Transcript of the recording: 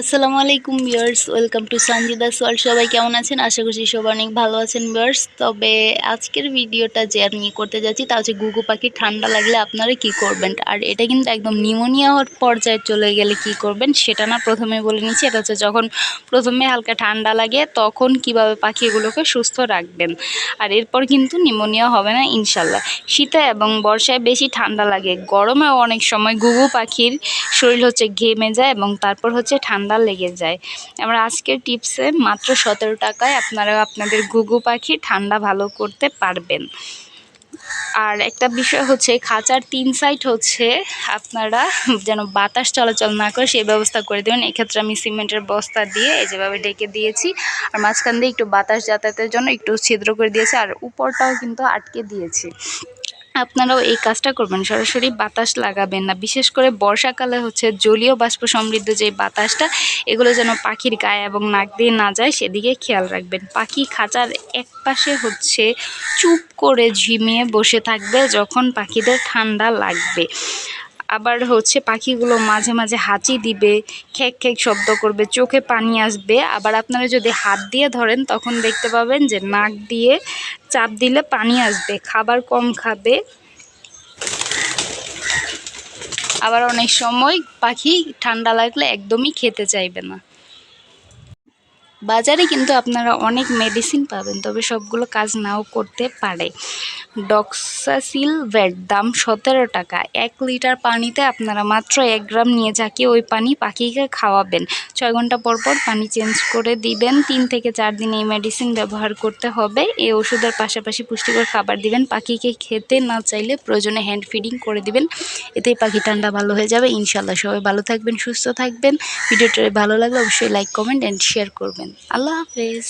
আসসালামু আলাইকুম viewers, welcome to Sanjida সোয়াল। সবাই কেমন আছেন? আশা করছি সবাই অনেক ভালো আছেন ভিউয়ার্স। তবে আজকের ভিডিওটা যে আমি করতে যাচ্ছি তা হচ্ছে গুগু পাখি, ঠান্ডা লাগলে আপনারা কি করবেন? আর এটা কিন্তু একদম নিউমোনিয়া হওয়ার পর্যায়ে চলে গেলে কি করবেন সেটা না প্রথমে বলে নিচ্ছি। এটা হচ্ছে যখন প্রথমে হালকা ঠান্ডা লাগে তখন কীভাবে পাখিগুলোকে সুস্থ রাখবেন। আর এরপর কিন্তু নিউমোনিয়া হবে না ইনশাল্লাহ শীতে এবং বর্ষায় বেশি ঠান্ডা লাগে। গরমেও অনেক সময় গুগু পাখির শরীর হচ্ছে ঘেমে যায় এবং তারপর হচ্ছে ঠান্ডা লেগে যায়। আমরা আজকের টিপসে মাত্র সতেরো টাকায় আপনারা আপনাদের ঘুঘু পাখি ঠান্ডা ভালো করতে পারবেন। আর একটা বিষয় হচ্ছে, খাঁচার তিন সাইড হচ্ছে, আপনারা যেন বাতাস চলাচল না করে সেই ব্যবস্থা করে দেবেন। এক্ষেত্রে আমি সিমেন্টের বস্তা দিয়ে এই যেভাবে ডেকে দিয়েছি, আর মাঝখান দিয়ে একটু বাতাস যাতায়াতের জন্য একটু ছিদ্র করে দিয়েছি, আর উপরটাও কিন্তু আটকে দিয়েছি। আপনারাও এই কাজটা করবেন। সরাসরি বাতাস লাগাবেন না। বিশেষ করে বর্ষাকালে হচ্ছে জলীয় বাষ্প সমৃদ্ধ যে বাতাসটা, এগুলো যেন পাখির গায়ে এবং নাক দিয়ে না যায়, সেদিকে খেয়াল রাখবেন। পাখি খাঁচার এক পাশে হচ্ছে চুপ করে ঝিমিয়ে বসে থাকবে যখন পাখিদের ঠান্ডা লাগবে। আবার হচ্ছে পাখিগুলো মাঝে মাঝে হাঁচি দিবে, খেক খেক শব্দ করবে, চোখে পানি আসবে। আবার আপনারা যদি হাত দিয়ে ধরেন, তখন দেখতে পাবেন যে নাক দিয়ে চাপ দিলে পানি আসবে, খাবার কম খাবে। আবার অনেক সময় পাখি ঠান্ডা লাগলে একদমই খেতে চাইবে না। বাজারে কিন্তু আপনারা অনেক মেডিসিন পাবেন, তবে সবগুলো কাজ নাও করতে পারে। ডক্সাসিল ভ্যাট দাম সতেরো টাকা। এক লিটার পানিতে আপনারা মাত্র এক গ্রাম নিয়ে যাকে ওই পানি পাখিকে খাওয়াবেন। ছয় ঘণ্টা পর পর পানি চেঞ্জ করে দিবেন। তিন থেকে চার দিন এই মেডিসিন ব্যবহার করতে হবে। এই ওষুধের পাশাপাশি পুষ্টিকর খাবার দিবেন। পাখিকে খেতে না চাইলে প্রয়োজনে হ্যান্ড ফিডিং করে দিবেন। এতেই পাখি ঠান্ডা ভালো হয়ে যাবে। ইনশাল্লাহ সবাই ভালো থাকবেন, সুস্থ থাকবেন। ভিডিওটা ভালো লাগলে অবশ্যই লাইক কমেন্ট অ্যান্ড শেয়ার করবেন। আল্লাহ হাফেজ।